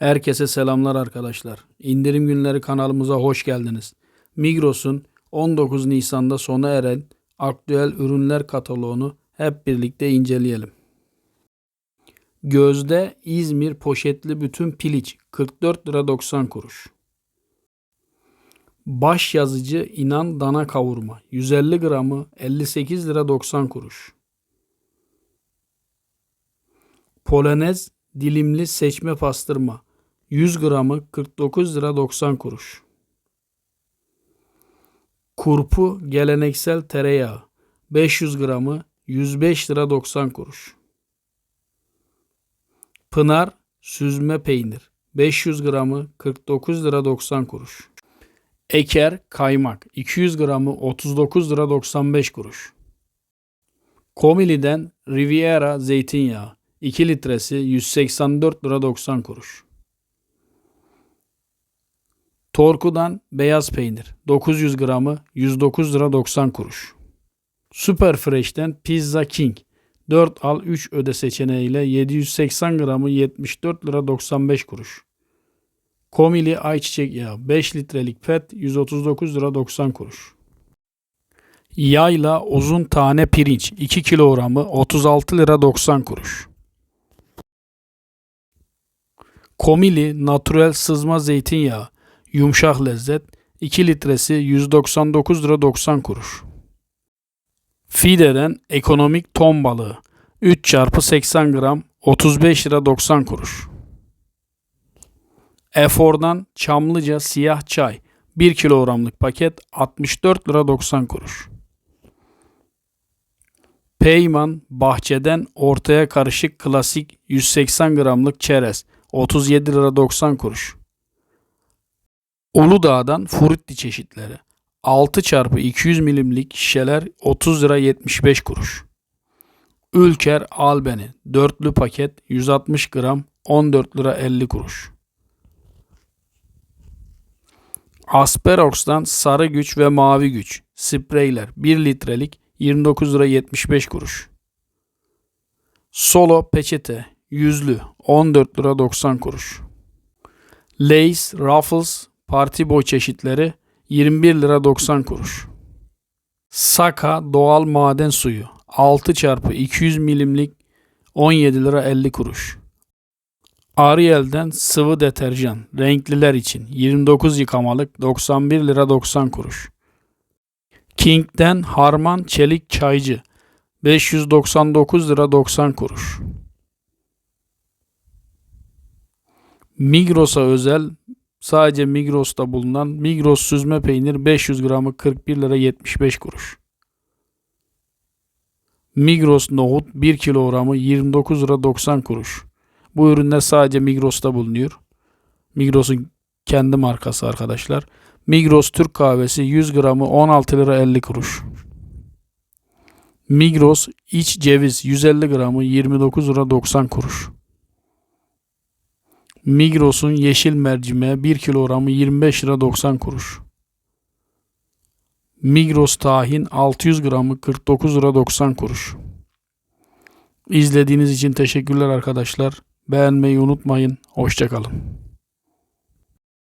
Herkese selamlar arkadaşlar. İndirim günleri kanalımıza hoş geldiniz. Migros'un 19 Nisan'da sona eren aktüel ürünler kataloğunu hep birlikte inceleyelim. Gözde İzmir poşetli bütün piliç 44 lira 90 kuruş. Baş yazıcı inan dana kavurma 150 gramı 58 lira 90 kuruş. Polonez dilimli seçme pastırma 100 gramı 49 lira 90 kuruş. Kurpu geleneksel tereyağı 500 gramı 105 lira 90 kuruş. Pınar süzme peynir 500 gramı 49 lira 90 kuruş. Eker kaymak 200 gramı 39 lira 95 kuruş. Komili'den Riviera zeytinyağı 2 litresi 184 lira 90 kuruş. Torku'dan beyaz peynir 900 gramı 109 lira 90 kuruş. Super Fresh'ten Pizza King 4 al 3 öde seçeneğiyle 780 gramı 74 lira 95 kuruş. Komili ayçiçek yağı 5 litrelik pet 139 lira 90 kuruş. Yayla uzun tane pirinç 2 kilogramı 36 lira 90 kuruş. Komili natürel sızma zeytinyağı yumuşak lezzet 2 litresi 199 lira 90 kuruş. Fide'den ekonomik ton balığı 3 çarpı 80 gram 35 lira 90 kuruş. Efor'dan Çamlıca siyah çay 1 kilogramlık paket 64 lira 90 kuruş. Peyman Bahçe'den ortaya karışık klasik 180 gramlık çerez 37 lira 90 kuruş. Uludağ'dan Frutti çeşitleri 6 çarpı 200 milimlik şişeler 30 lira 75 kuruş. Ülker Albeni dörtlü paket 160 gram 14 lira 50 kuruş. Asperox'tan sarı güç ve mavi güç spreyler 1 litrelik 29 lira 75 kuruş. Solo peçete yüzlü 14 lira 90 kuruş. Lace, Ruffles, Party Boy çeşitleri 21 lira 90 kuruş. Saka doğal maden suyu 6 çarpı 200 milimlik 17 lira 50 kuruş. Ariel'den sıvı deterjan renkliler için 29 yıkamalık 91 lira 90 kuruş. King'den harman çelik çaycı 599 lira 90 kuruş. Migros'a özel sadece Migros'ta bulunan Migros süzme peynir 500 gramı 41 lira 75 kuruş. Migros nohut 1 kilogramı 29 lira 90 kuruş. Bu ürünler sadece Migros'ta bulunuyor. Migros'un kendi markası arkadaşlar. Migros Türk kahvesi 100 gramı 16 lira 50 kuruş. Migros iç ceviz 150 gramı 29 lira 90 kuruş. Migros'un yeşil mercimeği 1 kilogramı 25 lira 90 kuruş. Migros tahin 600 gramı 49 lira 90 kuruş. İzlediğiniz için teşekkürler arkadaşlar. Beğenmeyi unutmayın. Hoşçakalın.